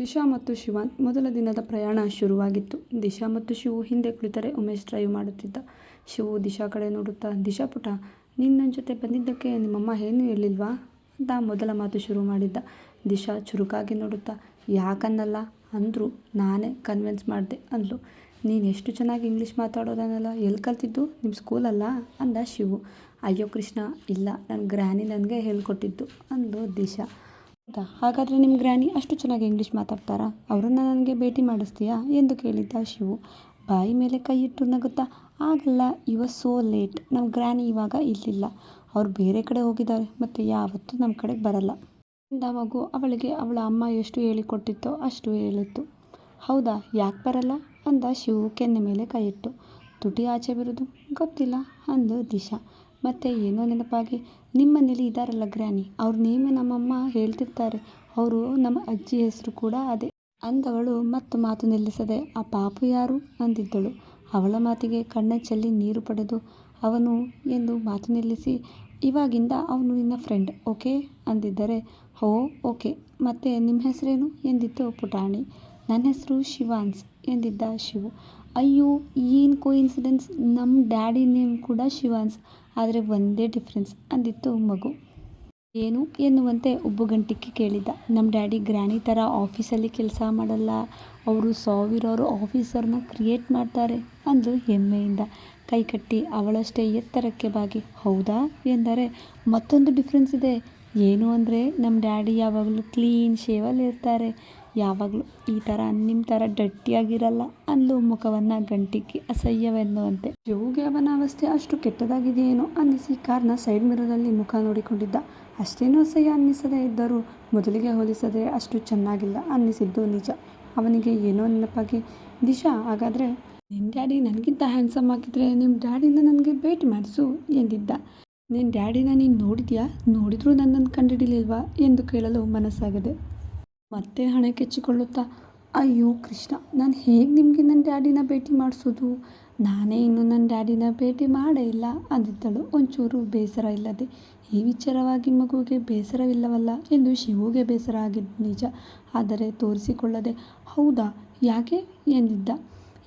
ದಿಶಾ ಮತ್ತು ಶಿವಾನ್ ಮೊದಲ ದಿನದ ಪ್ರಯಾಣ ಶುರುವಾಗಿತ್ತು. ದಿಶಾ ಮತ್ತು ಶಿವು ಹಿಂದೆ ಕುಳಿತರೆ ಉಮೇಶ್ ಡ್ರೈವ್ ಮಾಡುತ್ತಿದ್ದ. ಶಿವು ದಿಶಾ ಕಡೆ ನೋಡುತ್ತಾ, ದಿಶಾ ಪುಟ, ನೀನು ನನ್ನ ಜೊತೆ ಬಂದಿದ್ದಕ್ಕೆ ನಿಮ್ಮಮ್ಮ ಏನೂ ಹೇಳಿಲ್ವಾ? ಅಂತ ಮೊದಲ ಮಾತು ಶುರು ಮಾಡಿದ್ದ. ದಿಶಾ ಚುರುಕಾಗಿ ನೋಡುತ್ತಾ, ಯಾಕನ್ನಲ್ಲ? ಅಂದರೂ, ನಾನೇ ಕನ್ವಿನ್ಸ್ ಮಾಡಿದೆ. ಅಂದಳು ನೀನು ಎಷ್ಟು ಚೆನ್ನಾಗಿ ಇಂಗ್ಲೀಷ್ ಮಾತಾಡೋದನ್ನೆಲ್ಲ? ಎಲ್ಲಿ ಕಲ್ತಿದ್ದು? ನಿಮ್ಮ ಸ್ಕೂಲಲ್ಲ ಅಂದ ಶಿವು. ಅಯ್ಯೋ ಕೃಷ್ಣ, ಇಲ್ಲ ನನ್ನ ಗ್ರ್ಯಾನಿ ನನಗೆ ಹೇಳ್ಕೊಟ್ಟಿದ್ದು. ಅಂದು ದಿಶಾ. ಹೌದಾ? ಹಾಗಾದರೆ ನಿಮ್ಮ ಗ್ರ್ಯಾನಿ ಅಷ್ಟು ಚೆನ್ನಾಗಿ ಇಂಗ್ಲೀಷ್ ಮಾತಾಡ್ತಾರಾ? ಅವರನ್ನು ನನಗೆ ಭೇಟಿ ಮಾಡಿಸ್ತೀಯಾ? ಎಂದು ಕೇಳಿದ್ದ ಶಿವು. ಬಾಯಿ ಮೇಲೆ ಕೈ ಇಟ್ಟು ನಗುತ್ತಾ ಆಗಲ್ಲ ಇವ ಸೋ ಲೇಟ್ ನಮ್ಮ ಗ್ರ್ಯಾನಿ ಇವಾಗ ಇಲ್ಲಿಲ್ಲ. ಅವ್ರು ಬೇರೆ ಕಡೆ ಹೋಗಿದ್ದಾರೆ, ಮತ್ತು ಯಾವತ್ತೂ ನಮ್ಮ ಕಡೆಗೆ ಬರಲ್ಲ. ಅಂದ ಮಗು ಅವಳಿಗೆ ಅವಳ ಅಮ್ಮ ಎಷ್ಟು ಹೇಳಿಕೊಟ್ಟಿತ್ತೋ ಅಷ್ಟು ಹೇಳಿತ್ತು. ಹೌದಾ, ಯಾಕೆ ಬರಲ್ಲ? ಅಂದ ಶಿವು ಕೆನ್ನೆ ಮೇಲೆ ಕೈ ಇಟ್ಟು. ತುಟಿ ಆಚೆ ಬಿರೋದು ಗೊತ್ತಿಲ್ಲ, ಅಂದು ದಿಶಾ. ಮತ್ತೆ ಏನೋ ನೆನಪಾಗಿ ನಿಮ್ಮನೇಲಿ ಇದ್ದಾರಲ್ಲ ಗ್ರ್ಯಾನಿ, ಅವ್ರ ನೇಮೇ ನಮ್ಮಮ್ಮ ಹೇಳ್ತಿರ್ತಾರೆ. ಅವರು ನಮ್ಮ ಅಜ್ಜಿ ಹೆಸರು ಕೂಡ ಅದೇ ಅಂದವಳು ಮತ್ತು ಮಾತು ನಿಲ್ಲಿಸದೆ, ಆ ಪಾಪು ಯಾರು ಅಂದಿದ್ದಳು. ಅವಳ ಮಾತಿಗೆ ಕಣ್ಣ ಚೆಲ್ಲಿ ನೀರು ಪಡೆದು ಅವನು ಎಂದು ಮಾತು ನಿಲ್ಲಿಸಿ, ಇವಾಗಿಂದ ಅವನು ನಿನ್ನ ಫ್ರೆಂಡ್ ಓಕೆ ಅಂದಿದ್ದರೆ, ಹೋ ಓಕೆ ಮತ್ತೆ ನಿಮ್ಮ ಹೆಸರೇನು? ಎಂದಿತ್ತು ಪುಟಾಣಿ. ನನ್ನ ಹೆಸರು ಶಿವಾನ್ಸ್ ಎಂದಿದ್ದ ಶಿವು. ಅಯ್ಯೋ, ಏನು ಕೋಇನ್ಸಿಡೆನ್ಸ್ ನಮ್ಮ ಡ್ಯಾಡಿ ನೇಮ್ ಕೂಡ ಶಿವಾನ್ಸ್. ಆದರೆ ಒಂದೇ ಡಿಫ್ರೆನ್ಸ್ ಅಂದಿತ್ತು ಮಗು. ಏನು ಎನ್ನುವಂತೆ ಉಬ್ಬುಗಂಟಿಕ್ಕೆ ಕೇಳಿದ್ದ. ನಮ್ಮ ಡ್ಯಾಡಿ ಗ್ರ್ಯಾನಿ ಥರ ಆಫೀಸಲ್ಲಿ ಕೆಲಸ ಮಾಡಲ್ಲ. ಅವರು ಸಾವಿರಾರು ಆಫೀಸರ್ನ ಕ್ರಿಯೇಟ್ ಮಾಡ್ತಾರೆ ಅಂದು ಹೆಮ್ಮೆಯಿಂದ. ಕೈಕಟ್ಟಿ ಅವಳಷ್ಟೇ ಎತ್ತರಕ್ಕೆ ಬಾಗಿ, ಹೌದಾ? ಎಂದರೆ, ಮತ್ತೊಂದು ಡಿಫ್ರೆನ್ಸ್ ಇದೆ. ಏನು ಅಂದರೆ ನಮ್ಮ ಡ್ಯಾಡಿ ಯಾವಾಗಲೂ ಕ್ಲೀನ್ ಶೇವಲ್ಲಿ ಇರ್ತಾರೆ ಯಾವಾಗಲೂ ಈ ಥರ ನಿಮ್ಮ ಥರ ಡಟ್ಟಿಯಾಗಿರಲ್ಲ ಅಂದು ಮುಖವನ್ನು ಗಂಟಿಕ್ಕಿ ಅಸಹ್ಯವೆನ್ನುವಂತೆ. ಶಿವುಗೆ ಅವನ ಅವಸ್ಥೆ ಅಷ್ಟು ಕೆಟ್ಟದಾಗಿದೆಯೇನೋ ಅನ್ನಿಸಿ ಕಾರ್ನ ಸೈಡ್ ಮಿರರಲ್ಲಿ ಮುಖ ನೋಡಿಕೊಂಡಿದ್ದ. ಅಷ್ಟೇನೂ ಅಸಹ್ಯ ಅನ್ನಿಸದೇ ಇದ್ದರೂ ಮೊದಲಿಗೆ ಹೋಲಿಸದೆ ಅಷ್ಟು ಚೆನ್ನಾಗಿಲ್ಲ ಅನ್ನಿಸಿದ್ದು ನಿಜ. ಅವನಿಗೆ ಏನೋ ನೆನಪಾಗಿ, ದಿಶಾ, ಹಾಗಾದರೆ ನಿನ್ನ ಡ್ಯಾಡಿ ನನಗಿಂತ ಹ್ಯಾಂಡ್ಸಮ್ ಹಾಕಿದರೆ ನಿಮ್ಮ ಡ್ಯಾಡಿನ ನನಗೆ ಭೇಟಿ ಮಾಡಿಸು ಎಂದಿದ್ದ. ನಿನ್ನ ಡ್ಯಾಡಿನ ನೀನು ನೋಡಿದ್ಯಾ? ನೋಡಿದರೂ ನನ್ನನ್ನು ಕಂಡುಹಿಡಿಲಿಲ್ವಾ ಎಂದು ಕೇಳಲು ಮನಸ್ಸಾಗದೆ. ಮತ್ತೆ ಹಣೆ ಕೆಚ್ಚಿಕೊಳ್ಳುತ್ತಾ, ಅಯ್ಯೋ ಕೃಷ್ಣ, ನಾನು ಹೇಗೆ ನಿಮಗೆ ನನ್ನ ಡ್ಯಾಡಿನ ಭೇಟಿ ಮಾಡಿಸೋದು? ನಾನೇ ಇನ್ನೂ ನನ್ನ ಡ್ಯಾಡಿನ ಭೇಟಿ ಮಾಡೇ ಇಲ್ಲ. ಅಂದಿದ್ದಳು. ಒಂಚೂರು ಬೇಸರ ಇಲ್ಲದೆ, ಈ ವಿಚಾರವಾಗಿ ಮಗುವಿಗೆ ಬೇಸರವಿಲ್ಲವಲ್ಲ? ಎಂದು ಶಿವುಗೆ ಬೇಸರ ಆಗಿದ್ದು ನಿಜ. ಆದರೆ ತೋರಿಸಿಕೊಳ್ಳದೆ, ಹೌದಾ, ಯಾಕೆ? ಎಂದಿದ್ದ.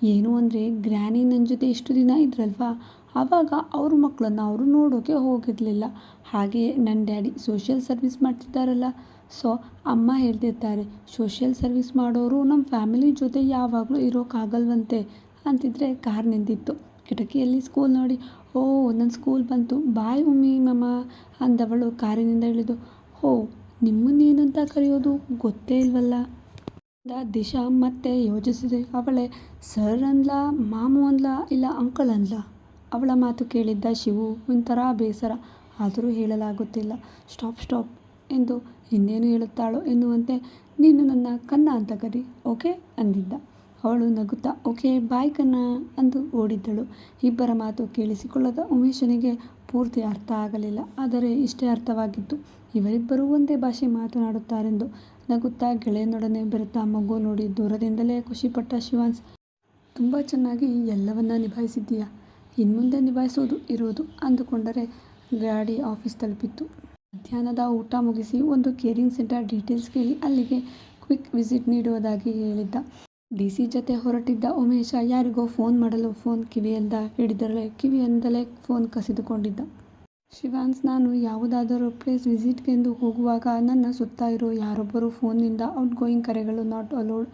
ಏನು ಅಂದರೆ, ಗ್ರ್ಯಾನಿ ನನ್ನ ಜೊತೆ ಇಷ್ಟು ದಿನ ಇದ್ರಲ್ವಾ? ಆವಾಗ ಅವ್ರ ಮಕ್ಕಳನ್ನು ಅವರು ನೋಡೋಕೆ ಹೋಗಿರಲಿಲ್ಲ. ಹಾಗೆಯೇ ನನ್ನ ಡ್ಯಾಡಿ ಸೋಷಿಯಲ್ ಸರ್ವಿಸ್ ಮಾಡ್ತಿದ್ದಾರಲ್ಲ ಸೊ ಅಮ್ಮ ಹೇಳ್ತಿರ್ತಾರೆ ಸೋಷಿಯಲ್ ಸರ್ವಿಸ್ ಮಾಡೋರು ನಮ್ಮ ಫ್ಯಾಮಿಲಿ ಜೊತೆ ಯಾವಾಗಲೂ ಇರೋಕ್ಕಾಗಲ್ವಂತೆ ಅಂತಿದ್ರೆ ಕಾರ್ ನಿಂತಿತ್ತು. ಕಿಟಕಿಯಲ್ಲಿ ಸ್ಕೂಲ್ ನೋಡಿ, ಓ ನನ್ನ ಸ್ಕೂಲ್ ಬಂತು ಬಾಯ್ ಉಮ್ಮಿ, ಮಮ್ಮ ಅಂದವಳು ಕಾರಿನಿಂದ ಇಳಿದು ಓ ನಿಮ್ಮನ್ನೇನಂತ ಕರೆಯೋದು ಗೊತ್ತೇ ಇಲ್ವಲ್ಲ? ದಿಶಾ ಮತ್ತೆ ಯೋಚಿಸಿದೆ, ಅವಳೇ ಸರ್ ಅಂದ್ಲ ಮಾಮು ಅಂದ್ಲ ಇಲ್ಲ ಅಂಕಲ್ ಅಂದ್ಲ ಅವಳ ಮಾತು ಕೇಳಿದ್ದ ಶಿವು, ಒಂಥರ ಬೇಸರ, ಆದರೂ ಹೇಳಲಾಗುತ್ತಿಲ್ಲ ಸ್ಟಾಪ್ ಸ್ಟಾಪ್ ಎಂದು ಇನ್ನೇನು ಹೇಳುತ್ತಾಳೋ ಎನ್ನುವಂತೆ ನೀನು ನನ್ನ ಕನ್ನ ಅಂತ ಕರಿ, ಓಕೆ? ಅಂದಿದ್ದ. ಅವಳು ನಗುತ್ತಾ, ಓಕೆ, ಬಾಯ್ ಕನ್ನ ಅಂದು ಓಡಿದ್ದಳು. ಇಬ್ಬರ ಮಾತು ಕೇಳಿಸಿಕೊಳ್ಳದ ಉಮೇಶನಿಗೆ ಪೂರ್ತಿ ಅರ್ಥ ಆಗಲಿಲ್ಲ. ಆದರೆ ಇಷ್ಟೇ ಅರ್ಥವಾಗಿತ್ತು. ಇವರಿಬ್ಬರೂ ಒಂದೇ ಭಾಷೆ ಮಾತನಾಡುತ್ತಾರೆಂದು. ನಗುತ್ತಾ ಗೆಳೆಯನೊಡನೆ ಬೆರೆತ ಮಗು ನೋಡಿ ದೂರದಿಂದಲೇ ಖುಷಿಪಟ್ಟ ಶಿವಾನ್ಸ್, ತುಂಬ ಚೆನ್ನಾಗಿ ಎಲ್ಲವನ್ನ ನಿಭಾಯಿಸಿದ್ದೀಯಾ? ಇನ್ಮುಂದೆ ನಿಭಾಯಿಸೋದು, ಇರೋದು ಅಂದುಕೊಂಡರೆ ಗಾಡಿ ಆಫೀಸ್ ತಲುಪಿತ್ತು. ಮಧ್ಯಾಹ್ನದ ಊಟ ಮುಗಿಸಿ ಒಂದು ಕೇರಿಂಗ್ ಸೆಂಟರ್ ಡೀಟೇಲ್ಸ್ ಕೇಳಿ ಅಲ್ಲಿಗೆ ಕ್ವಿಕ್ ವಿಸಿಟ್ ನೀಡುವುದಾಗಿ ಹೇಳಿದ್ದ. ಡಿ ಸಿ ಜೊತೆ ಹೊರಟಿದ್ದ ಉಮೇಶ, ಯಾರಿಗೋ ಫೋನ್ ಮಾಡಲು ಫೋನ್ ಕಿವಿಯಿಂದ ಹಿಡಿದರೇ ಕಿವಿಯಿಂದಲೇ ಫೋನ್ ಕಸಿದುಕೊಂಡಿದ್ದ. ಶಿವಾನ್ಸ್, ನಾನು ಯಾವುದಾದರೂ ಪ್ಲೇಸ್ ವಿಸಿಟ್ಗೆಂದು ಹೋಗುವಾಗ ನನ್ನ ಸುತ್ತ ಇರೋ ಯಾರೊಬ್ಬರು ಫೋನ್ನಿಂದ ಔಟ್ ಗೋಯಿಂಗ್ ಕರೆಗಳು ನಾಟ್ ಅಲೋಡ್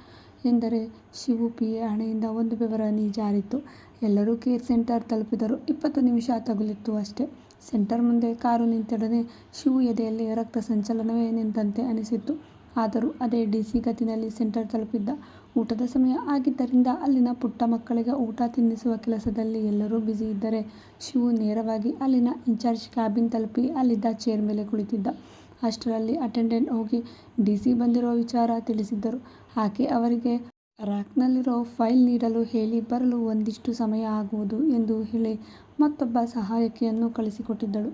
ಎಂದರೆ ಶಿವು ಪಿ ಎ ಹಣೆಯಿಂದ ಒಂದು ವಿವರ ಜಾರಿತ್ತು. ಎಲ್ಲರೂ ಕೇರ್ ಸೆಂಟರ್ ತಲುಪಿದರು. ಇಪ್ಪತ್ತು ನಿಮಿಷ ತಗುಲಿತ್ತು ಅಷ್ಟೇ. ಸೆಂಟರ್ ಮುಂದೆ ಕಾರು ನಿಂತಿಡದೆ ಶಿವು ಎದೆಯಲ್ಲಿ ರಕ್ತ ಸಂಚಲನವೇ ನಿಂತಂತೆ ಅನಿಸಿತ್ತು. ಆದರೂ ಅದೇ ಡಿ ಸಿ ಗತಿನಲ್ಲಿ ಸೆಂಟರ್ ತಲುಪಿದ್ದ ಊಟದ ಸಮಯ ಆಗಿದ್ದರಿಂದ ಅಲ್ಲಿನ ಪುಟ್ಟ ಮಕ್ಕಳಿಗೆ ಊಟ ತಿನ್ನಿಸುವ ಕೆಲಸದಲ್ಲಿ ಎಲ್ಲರೂ ಬ್ಯುಸಿ ಇದ್ದರೆ ಶಿವು ನೇರವಾಗಿ ಅಲ್ಲಿನ ಇನ್ಚಾರ್ಜ್ ಕ್ಯಾಬಿನ್ ತಲುಪಿ ಅಲ್ಲಿದ್ದ ಚೇರ್ ಮೇಲೆ ಕುಳಿತಿದ್ದ. ಅಷ್ಟರಲ್ಲಿ ಅಟೆಂಡೆಂಟ್ ಹೋಗಿ ಡಿ ಸಿ ಬಂದಿರೋ ವಿಚಾರ ತಿಳಿಸಿದ್ದರು. ಆಕೆ ಅವರಿಗೆ ರ್ಯಾಕ್ನಲ್ಲಿರೋ ಫೈಲ್ ನೀಡಲು ಹೇಳಿ ಬರಲು ಒಂದಿಷ್ಟು ಸಮಯ ಆಗುವುದು ಎಂದು ಹೇಳಿ ಮತ್ತೊಬ್ಬ ಸಹಾಯಕಿಯನ್ನು ಕಳಿಸಿಕೊಟ್ಟಿದ್ದಳು.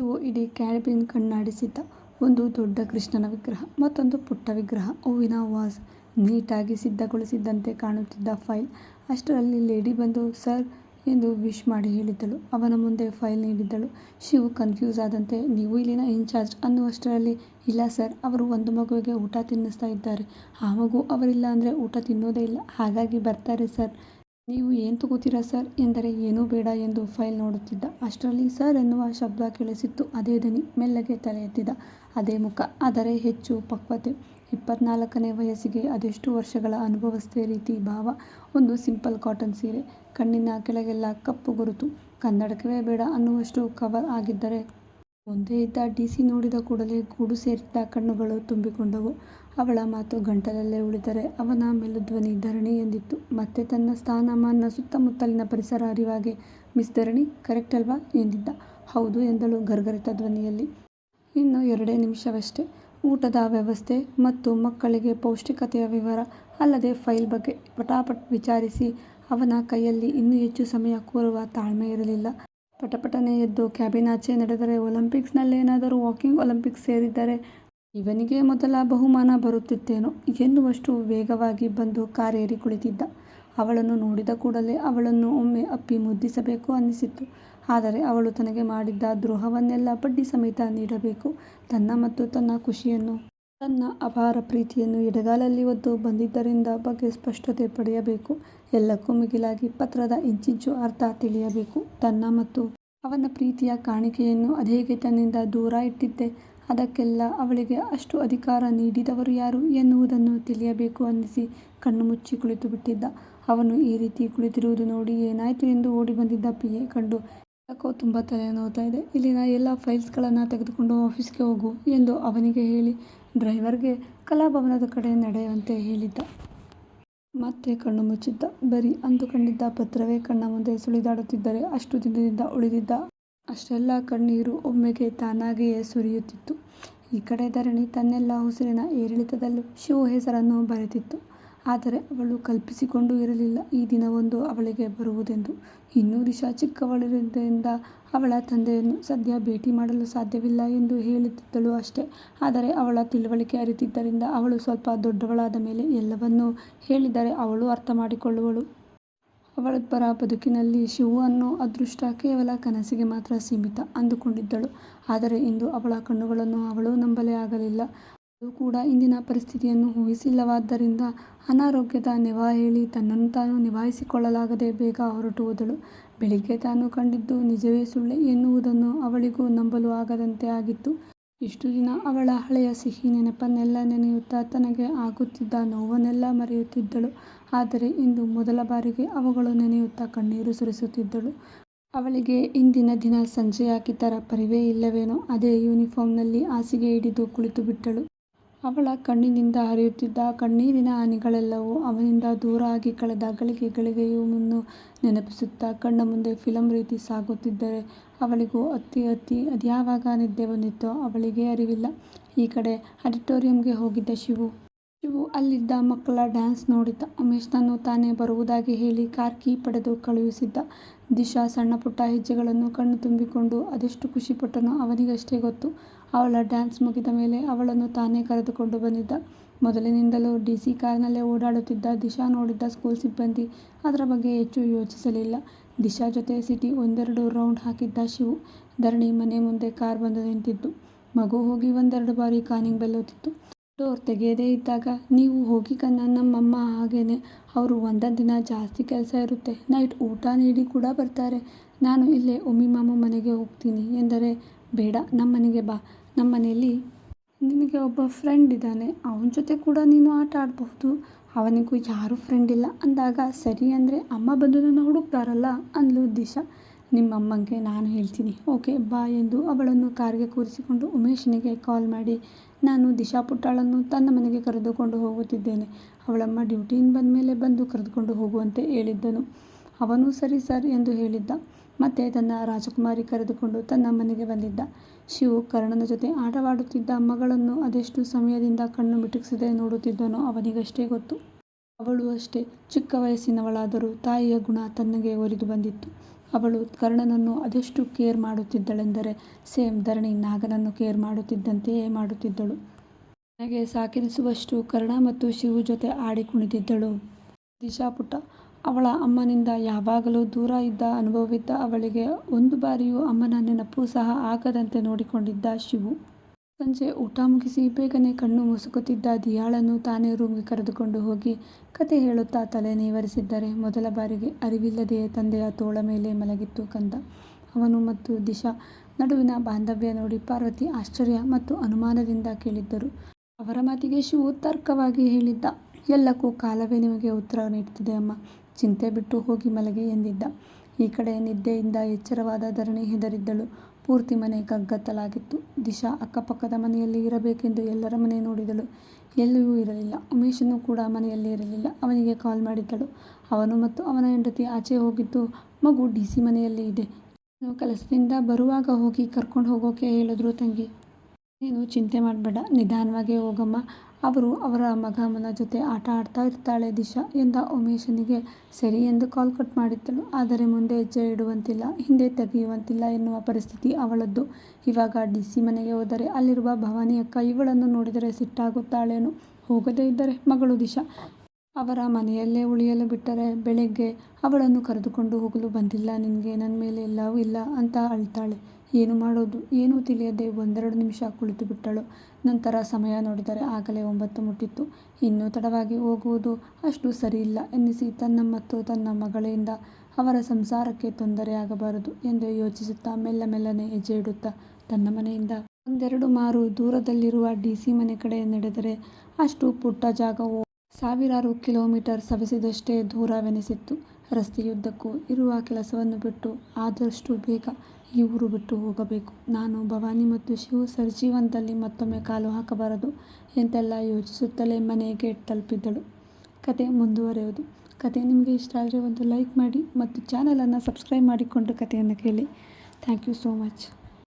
ಇವು ಇಡೀ ಕ್ಯಾಬಿನ್ ಕಣ್ಣಾಡಿಸಿದ್ದ ಒಂದು ದೊಡ್ಡ ಕೃಷ್ಣನ ವಿಗ್ರಹ, ಮತ್ತೊಂದು ಪುಟ್ಟ ವಿಗ್ರಹ. ಹೂವಿನ ವಾಸ್ ನೀಟಾಗಿ ಸಿದ್ಧಗೊಳಿಸಿದ್ದಂತೆ ಕಾಣುತ್ತಿದ್ದ ಫೈಲ್. ಅಷ್ಟರಲ್ಲಿ ಲೇಡಿ ಬಂದು, ಸರ್ ಎಂದು ವಿಶ್ ಮಾಡಿ ಹೇಳಿದ್ದಳು. ಅವನ ಮುಂದೆ ಫೈಲ್ ನೀಡಿದ್ದಳು. ಶಿವು ಕನ್ಫ್ಯೂಸ್ ಆದಂತೆ, ನೀವು ಇಲ್ಲಿನ ಇನ್ಚಾರ್ಜ್ ಅನ್ನುವಷ್ಟರಲ್ಲಿ ಇಲ್ಲ, ಸರ್. ಅವರು ಒಂದು ಮಗುವಿಗೆ ಊಟ ತಿನ್ನಿಸ್ತಾ ಇದ್ದಾರೆ. ಆ ಮಗು ಅವರಿಲ್ಲ ಅಂದರೆ ಊಟ ತಿನ್ನೋದೇ ಇಲ್ಲ. ಹಾಗಾಗಿ ಬರ್ತಾರೆ, ಸರ್. ನೀವು ಏನು ತಗೋತೀರಾ ಸರ್? ಎಂದರೆ ಏನೂ ಬೇಡ ಎಂದು ಫೈಲ್ ನೋಡುತ್ತಿದ್ದ. ಅಷ್ಟರಲ್ಲಿ ಸರ್ ಎನ್ನುವ ಶಬ್ದ ಕೇಳಿಸಿತ್ತು. ಅದೇ ದನಿ ಮೆಲ್ಲಗೆ ತಲೆ ಎತ್ತಿದ. ಅದೇ ಮುಖ. ಆದರೆ ಹೆಚ್ಚು ಪಕ್ವತೆ. ಇಪ್ಪತ್ನಾಲ್ಕನೇ ವಯಸ್ಸಿಗೆ ಅದೆಷ್ಟು ವರ್ಷಗಳ ಅನುಭವಸ್ಥೆ ರೀತಿ ಭಾವ? ಒಂದು ಸಿಂಪಲ್ ಕಾಟನ್ ಸೀರೆ. ಕಣ್ಣಿನ ಕೆಳಗೆಲ್ಲ ಕಪ್ಪು ಗುರುತು. ಕನ್ನಡಕವೇ ಬೇಡ ಅನ್ನುವಷ್ಟು ಕವರ್ ಆಗಿದ್ದರೆ, ಒಂದೇ ಇದ್ದ ಡಿ ಸಿ ನೋಡಿದ ಕೂಡಲೇ ಗೂಡು ಸೇರಿದ್ದ ಕಣ್ಣುಗಳು ತುಂಬಿಕೊಂಡವು. ಅವಳ ಮಾತು ಗಂಟಲಲ್ಲೇ ಉಳಿದರೆ ಅವನ ಮೇಲುಧ್ವನಿ ಧರಣಿ ಎಂದಿತ್ತು. ಮತ್ತೆ ತನ್ನ ಸ್ಥಾನಮಾನ ಸುತ್ತಮುತ್ತಲಿನ ಪರಿಸರ ಅರಿವಾಗೆ ಮಿಸ್ ಧರಣಿ, ಕರೆಕ್ಟ್ ಅಲ್ವಾ? ಎಂದಿದ್ದ. ಹೌದು ಎಂದಳು ಗರ್ಗರಿತ ಧ್ವನಿಯಲ್ಲಿ. ಇನ್ನು ಎರಡೇ ನಿಮಿಷವಷ್ಟೇ. ಊಟದ ವ್ಯವಸ್ಥೆ ಮತ್ತು ಮಕ್ಕಳಿಗೆ ಪೌಷ್ಟಿಕತೆಯ ವಿವರ ಅಲ್ಲದೆ ಫೈಲ್ ಬಗ್ಗೆ ಪಟಾಪಟ್ ವಿಚಾರಿಸಿ ಅವನ ಕೈಯಲ್ಲಿ ಇನ್ನೂ ಹೆಚ್ಚು ಸಮಯ ಕೂರುವ ತಾಳ್ಮೆ ಇರಲಿಲ್ಲ. ಪಟಪಟನೆ ಎದ್ದು ಕ್ಯಾಬಿನ್ ಆಚೆ ನಡೆದರೆ ಒಲಿಂಪಿಕ್ಸ್ನಲ್ಲೇನಾದರೂ ವಾಕಿಂಗ್ ಒಲಿಂಪಿಕ್ಸ್ ಸೇರಿದ್ದರೆ ಇವನಿಗೆ ಮೊದಲ ಬಹುಮಾನ ಬರುತ್ತಿತ್ತೇನೋ ಎನ್ನುವಷ್ಟು ವೇಗವಾಗಿ ಬಂದು ಕಾರೇರಿ ಕುಳಿತಿದ್ದ. ಅವಳನ್ನು ನೋಡಿದ ಕೂಡಲೇ ಅವಳನ್ನು ಒಮ್ಮೆ ಅಪ್ಪಿ ಮುದ್ದಿಸಬೇಕು ಅನ್ನಿಸಿತ್ತು. ಆದರೆ ಅವಳು ತನಗೆ ಮಾಡಿದ್ದ ದ್ರೋಹವನ್ನೆಲ್ಲ ಬಡ್ಡಿ ಸಮೇತ ನೀಡಬೇಕು. ತನ್ನ ಮತ್ತು ತನ್ನ ಖುಷಿಯನ್ನು, ತನ್ನ ಅಪಾರ ಪ್ರೀತಿಯನ್ನು ಎಡಗಾಲಲ್ಲಿ ಒದ್ದು ಬಂದಿದ್ದರಿಂದ ಬಗ್ಗೆ ಸ್ಪಷ್ಟತೆ ಪಡೆಯಬೇಕು. ಎಲ್ಲಕ್ಕೂ ಮಿಗಿಲಾಗಿ ಪತ್ರದ ಇಂಚಿಂಚು ಅರ್ಥ ತಿಳಿಯಬೇಕು. ತನ್ನ ಮತ್ತು ಅವನ ಪ್ರೀತಿಯ ಕಾಣಿಕೆಯನ್ನು ಅದೇಗೆ ತನ್ನಿಂದ ದೂರ ಇಟ್ಟಿದ್ದೆ. ಅದಕ್ಕೆಲ್ಲ ಅವಳಿಗೆ ಅಷ್ಟು ಅಧಿಕಾರ ನೀಡಿದವರು ಯಾರು ಎನ್ನುವುದನ್ನು ತಿಳಿಯಬೇಕು ಅನ್ನಿಸಿ ಕಣ್ಣು ಮುಚ್ಚಿ ಕುಳಿತು ಬಿಟ್ಟಿದ್ದ. ಅವನು ಈ ರೀತಿ ಕುಳಿತಿರುವುದು ನೋಡಿ ಏನಾಯಿತು ಎಂದು ಓಡಿ ಬಂದಿದ್ದ ಪಿ ಎ ಕಂಡು ಯಾಕೋ ತುಂಬ ತಲೆ ನೋವ್ತಾ ಇದೆ. ಇಲ್ಲಿನ ಎಲ್ಲ ಫೈಲ್ಸ್ಗಳನ್ನು ತೆಗೆದುಕೊಂಡು ಆಫೀಸ್ಗೆ ಹೋಗು ಎಂದು ಅವನಿಗೆ ಹೇಳಿ ಡ್ರೈವರ್ಗೆ ಕಲಾಭವನದ ಕಡೆ ನಡೆಯುವಂತೆ ಹೇಳಿದ್ದ. ಮತ್ತೆ ಕಣ್ಣು ಮುಚ್ಚಿದ್ದ. ಬರೀ ಅಂದುಕೊಂಡಿದ್ದ ಪತ್ರವೇ ಕಣ್ಣ ಮುಂದೆ ಸುಳಿದಾಡುತ್ತಿದ್ದರೆ ಅಷ್ಟು ದಿನದಿಂದ ಉಳಿದಿದ್ದ ಅಷ್ಟೆಲ್ಲ ಕಣ್ಣೀರು ಒಮ್ಮೆಗೆ ತಾನಾಗಿಯೇ ಸುರಿಯುತ್ತಿತ್ತು. ಈ ಕಡೆ ಧರಣಿ ತನ್ನೆಲ್ಲ ಉಸಿರಿನ ಏರಿಳಿತದಲ್ಲೂ ಶಿವು ಹೆಸರನ್ನು ಬರೆದಿತ್ತು. ಆದರೆ ಅವಳು ಕಲ್ಪಿಸಿಕೊಂಡೂ ಇರಲಿಲ್ಲ ಈ ದಿನವೊಂದು ಅವಳಿಗೆ ಬರುವುದೆಂದು. ಇನ್ನೂ ದಿಶಾ ಚಿಕ್ಕವಳಿರುವುದರಿಂದ ಅವಳ ತಂದೆಯನ್ನು ಸದ್ಯ ಭೇಟಿ ಮಾಡಲು ಸಾಧ್ಯವಿಲ್ಲ ಎಂದು ಹೇಳುತ್ತಿದ್ದಳು ಅಷ್ಟೇ. ಆದರೆ ಅವಳ ತಿಳುವಳಿಕೆ ಅರಿತಿದ್ದರಿಂದ ಅವಳು ಸ್ವಲ್ಪ ದೊಡ್ಡವಳಾದ ಮೇಲೆ ಎಲ್ಲವನ್ನೂ ಹೇಳಿದರೆ ಅವಳು ಅರ್ಥ ಮಾಡಿಕೊಳ್ಳುವಳು ಅವಳೊಬ್ಬರ ಬದುಕಿನಲ್ಲಿ ಶಿವು ಅನ್ನೋ ಅದೃಷ್ಟ ಕೇವಲ ಕನಸಿಗೆ ಮಾತ್ರ ಸೀಮಿತ ಅಂದುಕೊಂಡಿದ್ದಳು. ಆದರೆ ಇಂದು ಅವಳ ಕಣ್ಣುಗಳನ್ನು ಅವಳು ನಂಬಲೇ ಆಗಲಿಲ್ಲ. ಅದು ಕೂಡ ಇಂದಿನ ಪರಿಸ್ಥಿತಿಯನ್ನು ಊಹಿಸಿಲ್ಲವಾದ್ದರಿಂದ ಅನಾರೋಗ್ಯದ ನೆವ ಹೇಳಿ ತನ್ನನ್ನು ತಾನು ನಿಭಾಯಿಸಿಕೊಳ್ಳಲಾಗದೆ ಬೇಗ ಹೊರಟು ಹೋದಳು. ಬೆಳಿಗ್ಗೆ ತಾನು ಕಂಡಿದ್ದು ನಿಜವೇ ಸುಳ್ಳೆ ಎನ್ನುವುದನ್ನು ಅವಳಿಗೂ ನಂಬಲು ಆಗದಂತೆ ಆಗಿತ್ತು. ಇಷ್ಟು ದಿನ ಅವಳ ಹಳೆಯ ಸಿಹಿ ನೆನಪನ್ನೆಲ್ಲ ನೆನೆಯುತ್ತಾ ತನಗೆ ಆಗುತ್ತಿದ್ದ ನೋವನ್ನೆಲ್ಲ ಮರೆಯುತ್ತಿದ್ದಳು. ಆದರೆ ಇಂದು ಮೊದಲ ಬಾರಿಗೆ ಅವುಗಳು ನೆನೆಯುತ್ತಾ ಕಣ್ಣೀರು ಸುರಿಸುತ್ತಿದ್ದಳು. ಅವಳಿಗೆ ಇಂದಿನ ದಿನ ಸಂಜೆಯಾಗಿದ್ದರ ಪರಿವೇ ಇಲ್ಲವೇನೋ ಅದೇ ಯೂನಿಫಾರ್ಮ್ನಲ್ಲಿ ಹಾಸಿಗೆ ಹಿಡಿದು ಕುಳಿತು ಬಿಟ್ಟಳು. ಅವಳ ಕಣ್ಣಿನಿಂದ ಹರಿಯುತ್ತಿದ್ದ ಕಣ್ಣೀರಿನ ಹನಿಗಳೆಲ್ಲವೂ ಅವನಿಂದ ದೂರ ಆಗಿ ಕಳೆದ ಗಳಿಗೆ ಗಳಿಗೆಯನ್ನು ನೆನಪಿಸುತ್ತಾ ಕಣ್ಣ ಮುಂದೆ ಫಿಲಂ ರೀತಿ ಸಾಗುತ್ತಿದ್ದರೆ ಅವಳಿಗೂ ಅತ್ತಿ ಅತ್ತಿ ಅದ್ಯಾವಾಗ ನಿದ್ದೆ ಬಂದಿತ್ತೋ ಅವಳಿಗೇ ಅರಿವಿಲ್ಲ. ಈ ಕಡೆ ಆಡಿಟೋರಿಯಂಗೆ ಹೋಗಿದ್ದ ಶಿವು ಶಿವು ಅಲ್ಲಿದ್ದ ಮಕ್ಕಳ ಡ್ಯಾನ್ಸ್ ನೋಡಿದ್ದ. ಉಮೇಶ್ನನ್ನು ತಾನೇ ಬರುವುದಾಗಿ ಹೇಳಿ ಕಾರ್ ಕೀ ಪಡೆದು ಕಳುಹಿಸಿದ್ದ. ದಿಶಾ ಸಣ್ಣ ಪುಟ್ಟ ಹೆಜ್ಜೆಗಳನ್ನು ಕಣ್ಣು ತುಂಬಿಕೊಂಡು ಅದೆಷ್ಟು ಖುಷಿಪಟ್ಟನೋ ಅವನಿಗಷ್ಟೇ ಗೊತ್ತು. ಅವಳ ಡ್ಯಾನ್ಸ್ ಮುಗಿದ ಮೇಲೆ ಅವಳನ್ನು ತಾನೇ ಕರೆದುಕೊಂಡು ಬಂದಿದ್ದ. ಮೊದಲಿನಿಂದಲೂ ಡಿ ಸಿ ಕಾರ್ನಲ್ಲೇ ಓಡಾಡುತ್ತಿದ್ದ ದಿಶಾ ನೋಡಿದ್ದ ಸ್ಕೂಲ್ ಸಿಬ್ಬಂದಿ ಅದರ ಬಗ್ಗೆ ಹೆಚ್ಚು ಯೋಚಿಸಲಿಲ್ಲ. ದಿಶಾ ಜೊತೆ ಸಿಟಿ ಒಂದೆರಡು ರೌಂಡ್ ಹಾಕಿದ್ದ ಶಿವು ಧರಣಿ ಮನೆ ಮುಂದೆ ಕಾರ್ ಬಂದು ನಿಂತಿದ್ದು ಮಗು ಹೋಗಿ ಒಂದೆರಡು ಬಾರಿ ಕಾನಿಂಗ್ ಬೆಲ್ ಒತ್ತಿತ್ತು ಡೋರ್ ತೆಗೆಯದೇ ಇದ್ದಾಗ ನೀವು ಹೋಗಿ ಕನ್ನ ನಮ್ಮಮ್ಮ ಹಾಗೇನೆ. ಅವರು ಒಂದೊಂದು ದಿನ ಜಾಸ್ತಿ ಕೆಲಸ ಇರುತ್ತೆ. ನೈಟ್ ಊಟ ನೀಡಿ ಕೂಡ ಬರ್ತಾರೆ. ನಾನು ಇಲ್ಲೇ ಉಮ್ಮಿ ಮಾಮ ಮನೆಗೆ ಹೋಗ್ತೀನಿ ಎಂದರೆ, ಬೇಡ, ನಮ್ಮನೆಗೆ ಬಾ. ನಮ್ಮನೆಯಲ್ಲಿ ನಿಮಗೆ ಒಬ್ಬ ಫ್ರೆಂಡ್ ಇದ್ದಾನೆ. ಅವನ ಜೊತೆ ಕೂಡ ನೀನು ಆಟ ಆಡಬಹುದು. ಅವನಿಗೂ ಯಾರೂ ಫ್ರೆಂಡ್ ಇಲ್ಲ. ಅಂದಾಗ ಸರಿ ಅಂದರೆ ಅಮ್ಮ ಬಂದು ನನ್ನ ಹುಡುಕ್ತಾರಲ್ಲ ಅಂದ್ಲು ದಿಶಾ. ನಿಮ್ಮಮ್ಮಂಗೆ ನಾನು ಹೇಳ್ತೀನಿ. ಓಕೆ, ಬಾ ಎಂದು ಅವಳನ್ನು ಕಾರ್ಗೆ ಕೂರಿಸಿಕೊಂಡು ಉಮೇಶನಿಗೆ ಕಾಲ್ ಮಾಡಿ, ನಾನು ದಿಶಾ ಪುಟ್ಟಾಳನ್ನು ತನ್ನ ಮನೆಗೆ ಕರೆದುಕೊಂಡು ಹೋಗುತ್ತಿದ್ದೇನೆ. ಅವಳಮ್ಮ ಡ್ಯೂಟಿಯಿಂದ ಬಂದ ಮೇಲೆ ಬಂದು ಕರೆದುಕೊಂಡು ಹೋಗುವಂತೆ ಹೇಳಿದ್ದನು. ಅವನು ಸರಿ, ಸರ್ ಎಂದು ಹೇಳಿದ್ದ. ಮತ್ತೆ ತನ್ನ ರಾಜಕುಮಾರಿ ಕರೆದುಕೊಂಡು ತನ್ನ ಮನೆಗೆ ಬಂದಿದ್ದ. ಶಿವು ಕರ್ಣನ ಜೊತೆ ಆಟವಾಡುತ್ತಿದ್ದ ಮಗಳನ್ನು ಅದೆಷ್ಟು ಸಮಯದಿಂದ ಕಣ್ಣು ಮಿಟುಕಿಸದೆ ನೋಡುತ್ತಿದ್ದನೋ ಅವನಿಗಷ್ಟೇ ಗೊತ್ತು. ಅವಳು ಅಷ್ಟೇ ಚಿಕ್ಕ ವಯಸ್ಸಿನವಳಾದರೂ ತಾಯಿಯ ಗುಣ ತನ್ನಗೆ ಒರಿದು ಬಂದಿತ್ತು. ಅವಳು ಕರ್ಣನನ್ನು ಅದೆಷ್ಟು ಕೇರ್ ಮಾಡುತ್ತಿದ್ದಳೆಂದರೆ ಸೇಮ್ ಧರಣಿ ನಾಗನನ್ನು ಕೇರ್ ಮಾಡುತ್ತಿದ್ದಂತೆಯೇ ಮಾಡುತ್ತಿದ್ದಳು. ನನಗೆ ಸಾಕೆನಿಸುವಷ್ಟು ಕರ್ಣ ಮತ್ತು ಶಿವು ಜೊತೆ ಆಡಿ ಕುಣಿದಿದ್ದಳು. ದಿಶಾ ಅವಳ ಅಮ್ಮನಿಂದ ಯಾವಾಗಲೂ ದೂರ ಇದ್ದ ಅನುಭವವಿದ್ದ ಅವಳಿಗೆ ಒಂದು ಬಾರಿಯೂ ಅಮ್ಮನ ನೆನಪು ಸಹ ಆಗದಂತೆ ನೋಡಿಕೊಂಡಿದ್ದ ಶಿವು. ಸಂಜೆ ಊಟ ಮುಗಿಸಿ ಬೇಗನೆ ಕಣ್ಣು ಮುಸುಕುತ್ತಿದ್ದ ದಿಯಾಳನ್ನು ತಾನೇ ರೂಮ್ಗೆ ಕರೆದುಕೊಂಡು ಹೋಗಿ ಕತೆ ಹೇಳುತ್ತಾ ತಲೆ ನೇವರಿಸಿದ್ದರೆ ಮೊದಲ ಬಾರಿಗೆ ಅರಿವಿಲ್ಲದೆಯೇ ತಂದೆಯ ತೋಳ ಮೇಲೆ ಮಲಗಿತ್ತು ಕಂದ. ಅವನು ಮತ್ತು ದಿಶಾ ನಡುವಿನ ಬಾಂಧವ್ಯ ನೋಡಿ ಪಾರ್ವತಿ ಆಶ್ಚರ್ಯ ಮತ್ತು ಅನುಮಾನದಿಂದ ಕೇಳಿದ್ದರು. ಅವರ ಮಾತಿಗೆ ಶಿವು ತರ್ಕವಾಗಿ ಹೇಳಿದ್ದ. ಎಲ್ಲಕ್ಕೂ ಕಾಲವೇ ನಿಮಗೆ ಉತ್ತರ ನೀಡುತ್ತದೆ ಅಮ್ಮ. ಚಿಂತೆ ಬಿಟ್ಟು ಹೋಗಿ ಮಲಗಿ ಎಂದಿದ್ದ. ಈ ಕಡೆ ನಿದ್ದೆಯಿಂದ ಎಚ್ಚರವಾದ ಧರಣಿ ಹೆದರಿದ್ದಳು. ಪೂರ್ತಿ ಮನೆ ಗಗ್ಗತ್ತಲಾಗಿತ್ತು ದಿಶಾ ಅಕ್ಕಪಕ್ಕದ ಮನೆಯಲ್ಲಿ ಇರಬೇಕೆಂದು ಎಲ್ಲರ ಮನೆ ನೋಡಿದಳು. ಎಲ್ಲಿಯೂ ಇರಲಿಲ್ಲ. ಉಮೇಶನು ಕೂಡ ಮನೆಯಲ್ಲಿ ಇರಲಿಲ್ಲ. ಅವನಿಗೆ ಕಾಲ್ ಮಾಡಿದ್ದಳು. ಅವನು ಮತ್ತು ಅವನ ಹೆಂಡತಿ ಆಚೆ ಹೋಗಿದ್ದು, ಮಗು ಡಿ ಸಿ ಮನೆಯಲ್ಲಿ ಇದೆ. ಕೆಲಸದಿಂದ ಬರುವಾಗ ಹೋಗಿ ಕರ್ಕೊಂಡು ಹೋಗೋಕೆ ಹೇಳಿದ್ರು ತಂಗಿ. ನೀನು ಚಿಂತೆ ಮಾಡಬೇಡ. ನಿಧಾನವಾಗೇ ಹೋಗಮ್ಮ. ಅವರು ಅವರ ಮಗನ ಜೊತೆ ಆಟ ಆಡ್ತಾ ಇರ್ತಾಳೆ ದಿಶಾ ಎಂದ ಉಮೇಶನಿಗೆ ಸರಿ ಎಂದು ಕಾಲ್ ಕಟ್ ಮಾಡಿದ್ದಳು. ಆದರೆ ಮುಂದೆ ಹೆಜ್ಜೆ ಇಡುವಂತಿಲ್ಲ, ಹಿಂದೆ ತೆಗೆಯುವಂತಿಲ್ಲ ಎನ್ನುವ ಪರಿಸ್ಥಿತಿ ಅವಳದ್ದು. ಇವಾಗ ಡಿ ಸಿ ಮನೆಗೆ ಹೋದರೆ ಅಲ್ಲಿರುವ ಭವಾನಿ ಅಕ್ಕ ಇವಳನ್ನು ನೋಡಿದರೆ ಸಿಟ್ಟಾಗುತ್ತಾಳೇನು, ಹೋಗದೇ ಇದ್ದರೆ ಮಗಳು ದಿಶಾ. ಅವರ ಮನೆಯಲ್ಲೇ ಉಳಿಯಲು ಬಿಟ್ಟರೆ ಬೆಳಗ್ಗೆ ಅವಳನ್ನು ಕರೆದುಕೊಂಡು ಹೋಗಲು ಬಂದಿಲ್ಲ, ನಿನಗೆ ನನ್ನ ಮೇಲೆ ಎಲ್ಲವೂ ಇಲ್ಲ ಅಂತ ಅಳ್ತಾಳೆ. ಏನು ಮಾಡೋದು? ಏನೂ ತಿಳಿಯದೆ ಒಂದೆರಡು ನಿಮಿಷ ಕುಳಿತು ಬಿಟ್ಟಳು. ನಂತರ ಸಮಯ ನೋಡಿದರೆ ಆಗಲೇ ಒಂಬತ್ತು ಮುಟ್ಟಿತ್ತು. ಇನ್ನೂ ತಡವಾಗಿ ಹೋಗುವುದು ಅಷ್ಟು ಸರಿಯಿಲ್ಲ ಎನ್ನಿಸಿ ತನ್ನ ಮತ್ತು ತನ್ನ ಮಗಳಿಂದ ಅವರ ಸಂಸಾರಕ್ಕೆ ತೊಂದರೆಯಾಗಬಾರದು ಎಂದು ಯೋಚಿಸುತ್ತಾ ಮೆಲ್ಲ ಮೆಲ್ಲನೆ ಹೆಜ್ಜೆ ಇಡುತ್ತಾ ತನ್ನ ಮನೆಯಿಂದ ಒಂದೆರಡು ಮಾರು ದೂರದಲ್ಲಿರುವ ಡಿ ಸಿ ಮನೆ ಕಡೆ ನಡೆದರೆ ಅಷ್ಟು ಪುಟ್ಟ ಜಾಗವು ಸಾವಿರಾರು ಕಿಲೋಮೀಟರ್ ಸವೆಸಿದಷ್ಟೇ ದೂರವೆನಿಸಿತ್ತು. ರಸ್ತೆಯುದ್ದಕ್ಕೂ ಇರುವ ಕೆಲಸವನ್ನು ಬಿಟ್ಟು ಆದಷ್ಟು ಬೇಗ ಈ ಊರು ಬಿಟ್ಟು ಹೋಗಬೇಕು. ನಾನು, ಭವಾನಿ ಮತ್ತು ಶಿವು ಸರ್ಜೀವನದಲ್ಲಿ ಮತ್ತೊಮ್ಮೆ ಕಾಲು ಹಾಕಬಾರದು ಎಂತೆಲ್ಲ ಯೋಚಿಸುತ್ತಲೇ ಮನೆಗೆ ತಲುಪಿದ್ದಳು. ಕತೆ ಮುಂದುವರೆಯುವುದು. ಕತೆ ನಿಮಗೆ ಇಷ್ಟ ಆದರೆ ಒಂದು ಲೈಕ್ ಮಾಡಿ ಮತ್ತು ಚಾನಲನ್ನು ಸಬ್ಸ್ಕ್ರೈಬ್ ಮಾಡಿಕೊಂಡು ಕಥೆಯನ್ನು ಕೇಳಿ. Thank you so much.